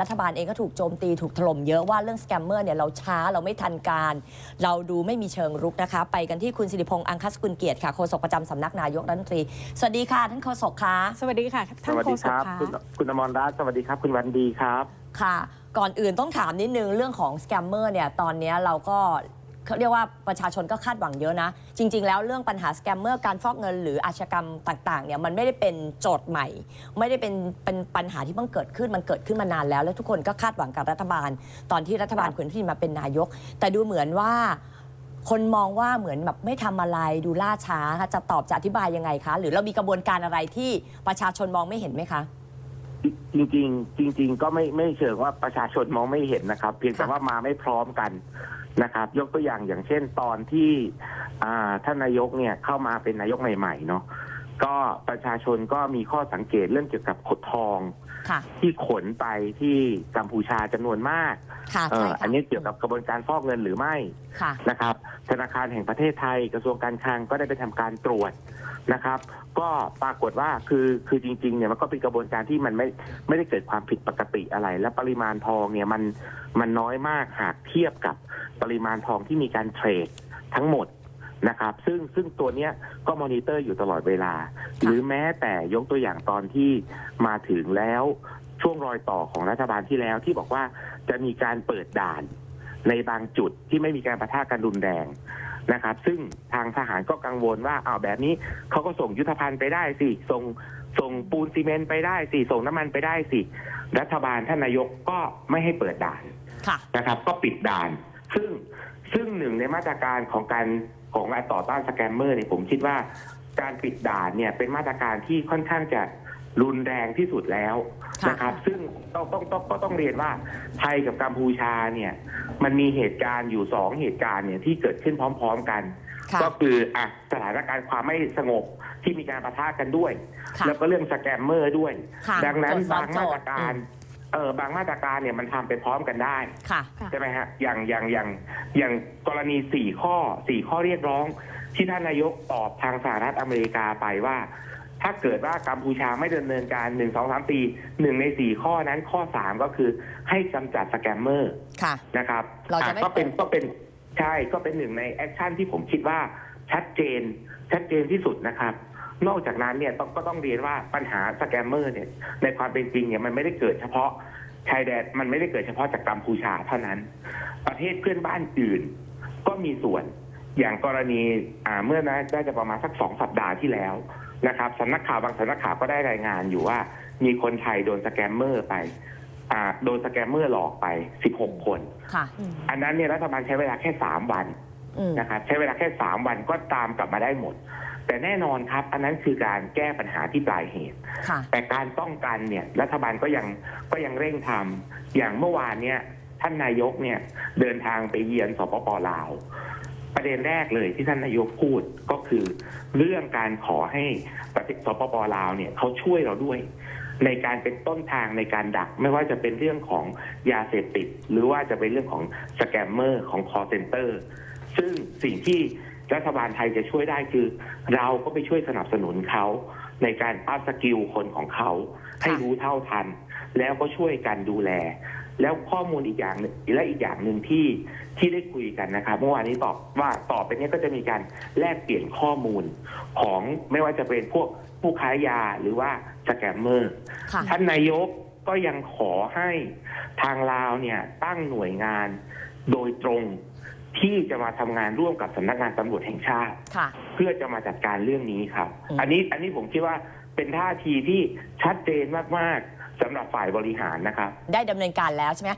รัฐบาลเองก็ถูกโจมตีถูกถล่มเยอะว่าเรื่องสแกมเมอร์เนี่ยเราช้าเราไม่ทันการ เราดูไม่มีเชิงรุกนะคะ ไปกันที่คุณสิริพงษ์อังคัสกุลเกียรติค่ะโฆษกประจำสำนักนายกรัฐมนตรี สวัสดีค่ะท่านโฆษกคะสวัสดีค่ะสท่านวัสโฆดีษคกรับ ค่ะคุณคุณอมรรัตน์สวัสดีครับ คุณวันดีครับ ค่ะ ก่อนอื่นต้องถามนิดนึง เรื่องของสแกมเมอร์เนี่ย ตอนเนี้ยเราก็ เขาเรียกว่าประชาชนก็คาดหวังเยอะนะ จริง ๆ แล้วเรื่องปัญหาสแกมเมอร์การฟอกเงินหรืออาชญากรรมต่างๆเนี่ยมันไม่ได้เป็นโจทย์ใหม่ ไม่ได้เป็นเป็นปัญหาที่เพิ่งเกิดขึ้นมันเกิดขึ้นมานานแล้ว แล้วทุกคนก็คาดหวังกับรัฐบาล ตอนที่รัฐบาลคุณทินมาเป็นนายก แต่ดูเหมือนว่า คนมองว่าเหมือนแบบไม่ทำอะไรดูล่าช้าค่ะจะตอบจะอธิบายยังไงคะ หรือเรามีกระบวนการอะไรที่ประชาชนมองไม่เห็นไหมคะ จริงๆจริง ๆ ก็ไม่ไม่เชิงว่าประชาชนมองไม่เห็นนะครับ เพียงแต่ค่ะว่ามาไม่พร้อมกันนะครับ ยกตัวอย่างอย่างเช่นตอนที่อ่าท่านนายกเนี่ยเข้ามาเป็นนายกใหม่ๆเนาะก็ประชาชนก็มีข้อสังเกตเรื่องเกี่ยวกับขดทองค่ะที่ขนไปที่กัมพูชาจำนวนมากค่ะเอใช่อค่ะอันนี้เกี่ยวกับกระบวนการฟอกเงินหรือไม่ค่ะนะครับ ธนาคารแห่งประเทศไทยกระทรวงการคลังก็ได้ไปทำการตรวจ นะครับ ก็ปรากฏว่าคือคือจริงๆเนี่ยมันก็เป็นกระบวนการที่มันไม่ไม่ได้เกิดความผิดปกติอะไร และปริมาณทองเนี่ยมันมันน้อยมากหากเทียบกับปริมาณทองที่มีการเทรดทั้งหมดนะครับ ซึ่งซึ่งตัวเนี้ยก็มอนิเตอร์อยู่ตลอดเวลา หรือแม้แต่ยกตัวอย่างตอนที่มาถึงแล้วช่วงรอยต่อของรัฐบาลที่แล้วที่บอกว่าจะมีการเปิดด่านในบางจุดที่ไม่มีการประทะกันรุนแรง นะครับ ซึ่งทางทหารก็กังวลว่าอ้าวแบบนี้เขาก็ส่งยุทธภัณฑ์ไปได้สิส่งส่งปูนซีเมนต์ไปได้สิส่งน้ำมันไปได้สิ รัฐบาลท่านนายกก็ไม่ให้เปิดด่านค่ะนะครับ ก็ปิดด่าน ซึ่งซึ่งหนึ่งในมาตรการของการของการต่อต้านสแกมเมอร์เนี่ยผมคิดว่าการปิดด่านเนี่ยเป็นมาตรการที่ค่อนข้างจะ รุนแรงที่สุดแล้วค่ะนะครับ ซึ่งต้องต้องต้องก็ต้องเรียนว่าไทยกับกัมพูชาเนี่ย มันมีเหตุการณ์อยู่สองเหตุการณ์เนี่ยที่เกิดขึ้นพร้อม ๆกัน ค่ะก็คืออะสถานการณ์ความไม่สงบที่มีการประทะกันด้วย ค่ะแล้วก็เรื่องสแกมเมอร์ด้วย ค่ะดังนั้นโจทย์ซ้อนบางมาตรการโจทย์เออบางมาตรการเนี่ยมันทำไปพร้อมกันได้ ค่ะ ใช่ไหมฮะอย่างอย่างอย่างอย่างกรณีสี่ข้อสี่ข้อเรียกร้องที่ท่านนายกตอบทางสหรัฐอเมริกาไปว่า ถ้าเกิดว่ากัมพูชาไม่ดำเนินการหนึ่งสองสามปีหนึ่งในสี่ข้อนั้นข้อสามก็คือให้กำจัดสแกมเมอร์ค่ะนะครับเราจะไม่อ่ก็เป็นเปิดก็เป็นใช่ก็เป็นหนึ่งในแอคชั่นที่ผมคิดว่าชัดเจน ชัดเจนที่สุดนะครับ นอกจากนั้นเนี่ยต้องก็ต้องเรียนว่าปัญหาสแกมเมอร์เนี่ยในความเป็นจริงเนี่ยมันไม่ได้เกิดเฉพาะชายแดนมันไม่ได้เกิดเฉพาะจากกัมพูชาเท่านั้น ประเทศเพื่อนบ้านอื่น ก็มีส่วนอย่างกรณีอ่าเมื่อนะได้จะประมาณสักสองสัปดาห์ที่แล้ว นะครับสำนักข่าวบางสำนักข่าวก็ได้รายงานอยู่ว่า มีคนไทยโดนสแกมเมอร์ไปอ่าโดนสแกมเมอร์หลอกไป 16 คน ค่ะอันนั้นเนี่ยรัฐบาลใช้เวลาแค่ 3 วันอืมนะครับใช้เวลาแค่ 3 วันก็ตามกลับมาได้หมด แต่แน่นอนครับ อันนั้นคือการแก้ปัญหาที่ปลายเหตุ ค่ะ แต่การป้องกันเนี่ยรัฐบาลก็ยังก็ยังเร่งทำอย่างเมื่อวานเนี่ยท่านนายกเนี่ยเดินทางไปเยือนสปปลาว ประเด็นแรกเลยที่ท่านนายกพูดก็คือ เรื่องการขอให้ประเทศสปปลาวเนี่ยเขาช่วยเราด้วย ในการเป็นต้นทางในการดัก ไม่ว่าจะเป็นเรื่องของยาเสพติด หรือว่าจะเป็นเรื่องของสแกมเมอร์ของ call center ซึ่งสิ่งที่รัฐบาลไทยจะช่วยได้คือ เราก็ไปช่วยสนับสนุนเขาในการอัพสกิลคนของเขาให้รู้เท่าทัน แล้วก็ช่วยกันดูแล แล้วข้อมูลอีกอย่างหนึ่งและอีกอย่างหนึ่งที่ที่ได้คุยกันนะครับเมื่อวานนี้ตอบว่าต่อไปเนี้ก็จะมีการแลกเปลี่ยนข้อมูลของไม่ว่าจะเป็นพวกผู้ค้ายาหรือว่าสแกมเมอร์ค่ะท่านนายกก็ยังขอให้ทางลาวเนี่ยตั้งหน่วยงานโดยตรงที่จะมาทำงานร่วมกับสำนักงานตำรวจแห่งชาติค่ะเพื่อจะมาจัดการเรื่องนี้ครับอืมอันนี้อันนี้ผมคิดว่าเป็นท่าทีที่ชัดเจนมากๆ สำหรับฝ่ายบริหารนะครับ ได้ดำเนินการแล้วใช่ไหม